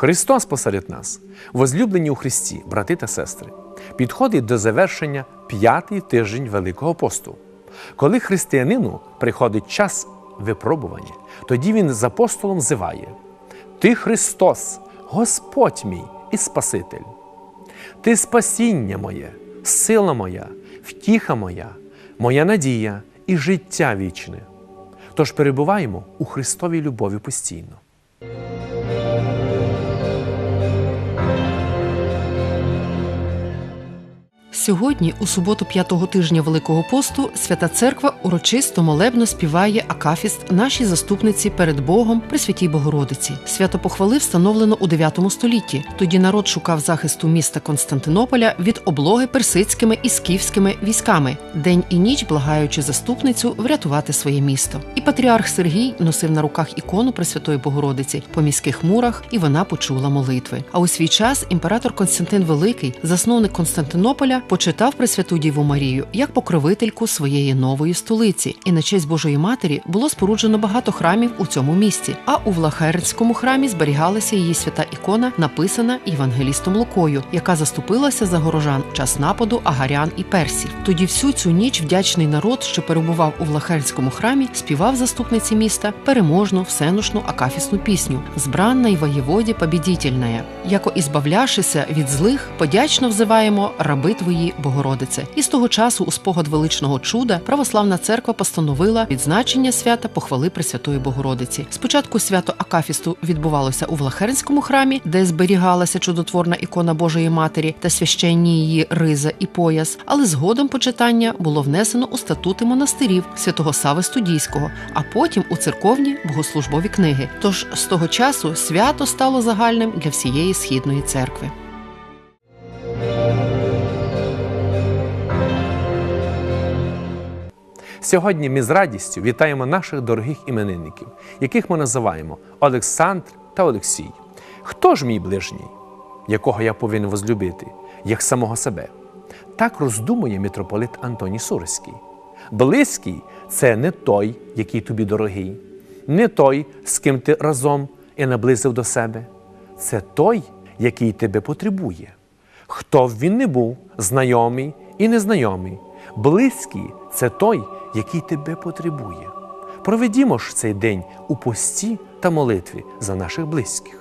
Христос посеред нас, возлюблені у Христі, брати та сестри, підходить до завершення п'ятий тиждень Великого посту. Коли християнину приходить час випробування, тоді він з апостолом зиває: Ти Христос, Господь мій і Спаситель. Ти спасіння моє, сила моя, втіха моя, моя надія і життя вічне. Тож перебуваємо у Христовій любові постійно. Сьогодні, у суботу п'ятого тижня Великого посту, Свята Церква урочисто молебно співає Акафіст нашій заступниці перед Богом при святій Богородиці. Свято похвали встановлено у 9 столітті. Тоді народ шукав захисту міста Константинополя від облоги персидськими і скіфськими військами, день і ніч благаючи заступницю врятувати своє місто. І патріарх Сергій носив на руках ікону Пресвятої Богородиці по міських мурах, і вона почула молитви. А у свій час імператор Константин Великий, засновник Константинополя, почитав Пресвяту Діву Марію як покровительку своєї нової столиці, і на честь Божої Матері було споруджено багато храмів у цьому місті. А у Влахернському храмі зберігалася її свята ікона, написана євангелістом Лукою, яка заступилася за горожан час нападу агарян і персів. Тоді всю цю ніч вдячний народ, що перебував у Влахернському храмі, співав заступниці міста переможну всеношну акафісну пісню «Збранна й воєводі побідітельная». Яко ізбавляшися від злих, подячно взиваємо раби твої Богородице. І з того часу, у спогад величного чуда, православна церква постановила відзначення свята похвали Пресвятої Богородиці. Спочатку свято Акафісту відбувалося у Влахернському храмі, де зберігалася чудотворна ікона Божої Матері та священні її риза і пояс. Але згодом почитання було внесено у статути монастирів святого Сави Студійського, а потім у церковні богослужбові книги. Тож з того часу свято стало загальним для всієї східної церкви. Сьогодні ми з радістю вітаємо наших дорогих іменинників, яких ми називаємо Олександр та Олексій. Хто ж мій ближній, якого я повинен возлюбити, як самого себе? Так роздумує митрополит Антоній Сурський. Близький це не той, який тобі дорогий, не той, з ким ти разом і наблизив до себе. Це той, який тебе потребує. Хто б він не був, знайомий і незнайомий. Близький це той, який тебе потребує. Проведімо ж цей день у пості та молитві за наших близьких.